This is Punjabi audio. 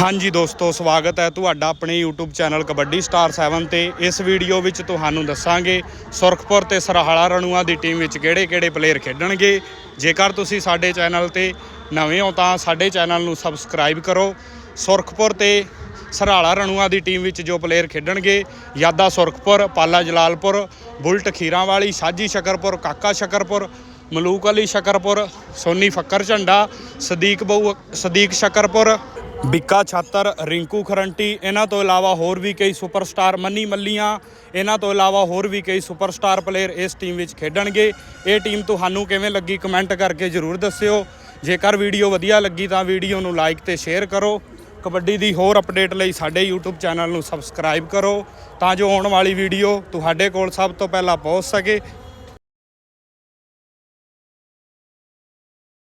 ਹਾਂਜੀ ਦੋਸਤੋ, ਸਵਾਗਤ ਹੈ ਤੁਹਾਡਾ ਆਪਣੇ YouTube ਚੈਨਲ ਕਬੱਡੀ ਸਟਾਰ 7 ਤੇ। ਇਸ ਵੀਡੀਓ ਵਿੱਚ ਤੁਹਾਨੂੰ ਦੱਸਾਂਗੇ ਸੁਰਖਪੁਰ ਤੇ ਸਰਹਾਲਾ ਰਣੂਆ ਦੀ ਟੀਮ ਵਿੱਚ ਕਿਹੜੇ-ਕਿਹੜੇ ਪਲੇਅਰ ਖੇਡਣਗੇ। ਜੇਕਰ ਤੁਸੀਂ ਸਾਡੇ ਚੈਨਲ ਤੇ ਨਵੇਂ ਹੋ ਤਾਂ ਸਾਡੇ ਚੈਨਲ ਨੂੰ ਸਬਸਕ੍ਰਾਈਬ ਕਰੋ। ਸੁਰਖਪੁਰ ਤੇ ਸਰਹਾਲਾ ਰਣੂਆ ਦੀ ਟੀਮ ਵਿੱਚ ਜੋ ਪਲੇਅਰ ਖੇਡਣਗੇ, ਯਾਦਾ ਸੁਰਖਪੁਰ, ਪਾਲਾ ਜਲਾਲਪੁਰ, ਬੁਲਟ ਖੀਰਾਂਵਾਲੀ, ਸਾਜੀ ਸ਼ਕਰਪੁਰ, ਕਾਕਾ ਸ਼ਕਰਪੁਰ, ਮਲੂਕ ਅਲੀ ਸ਼ਕਰਪੁਰ, ਸੋਨੀ ਫੱਕਰ ਝੰਡਾ, ਸਦੀਕ ਬਹੁ, ਸਦੀਕ ਸ਼ਕਰਪੁਰ ਬਿੱਕਾ ਛਾਤਰ, ਰਿੰਕੂ ਖਰੰਟੀ, ਇਹਨਾਂ ਤੋਂ ਇਲਾਵਾ ਹੋਰ ਵੀ ਕਈ ਸੁਪਰਸਟਾਰ ਮੰਨੀ ਮੱਲੀਆਂ, ਇਹਨਾਂ ਤੋਂ ਇਲਾਵਾ ਹੋਰ ਵੀ ਕਈ ਸੁਪਰਸਟਾਰ ਪਲੇਅਰ ਇਸ ਟੀਮ ਵਿੱਚ ਖੇਡਣਗੇ। ਇਹ ਟੀਮ ਤੁਹਾਨੂੰ ਕਿਵੇਂ ਲੱਗੀ ਕਮੈਂਟ ਕਰਕੇ ਜਰੂਰ ਦੱਸਿਓ। ਜੇਕਰ ਵੀਡੀਓ ਵਧੀਆ ਲੱਗੀ ਤਾਂ ਵੀਡੀਓ ਨੂੰ ਲਾਈਕ ਤੇ ਸ਼ੇਅਰ ਕਰੋ। ਕਬੱਡੀ ਦੀ ਹੋਰ ਅਪਡੇਟ ਲਈ ਸਾਡੇ YouTube ਚੈਨਲ ਨੂੰ ਸਬਸਕ੍ਰਾਈਬ ਕਰੋ ਤਾਂ ਜੋ ਆਉਣ ਵਾਲੀ ਵੀਡੀਓ ਤੁਹਾਡੇ ਕੋਲ ਸਭ ਤੋਂ ਪਹਿਲਾਂ ਪਹੁੰਚ ਸਕੇ।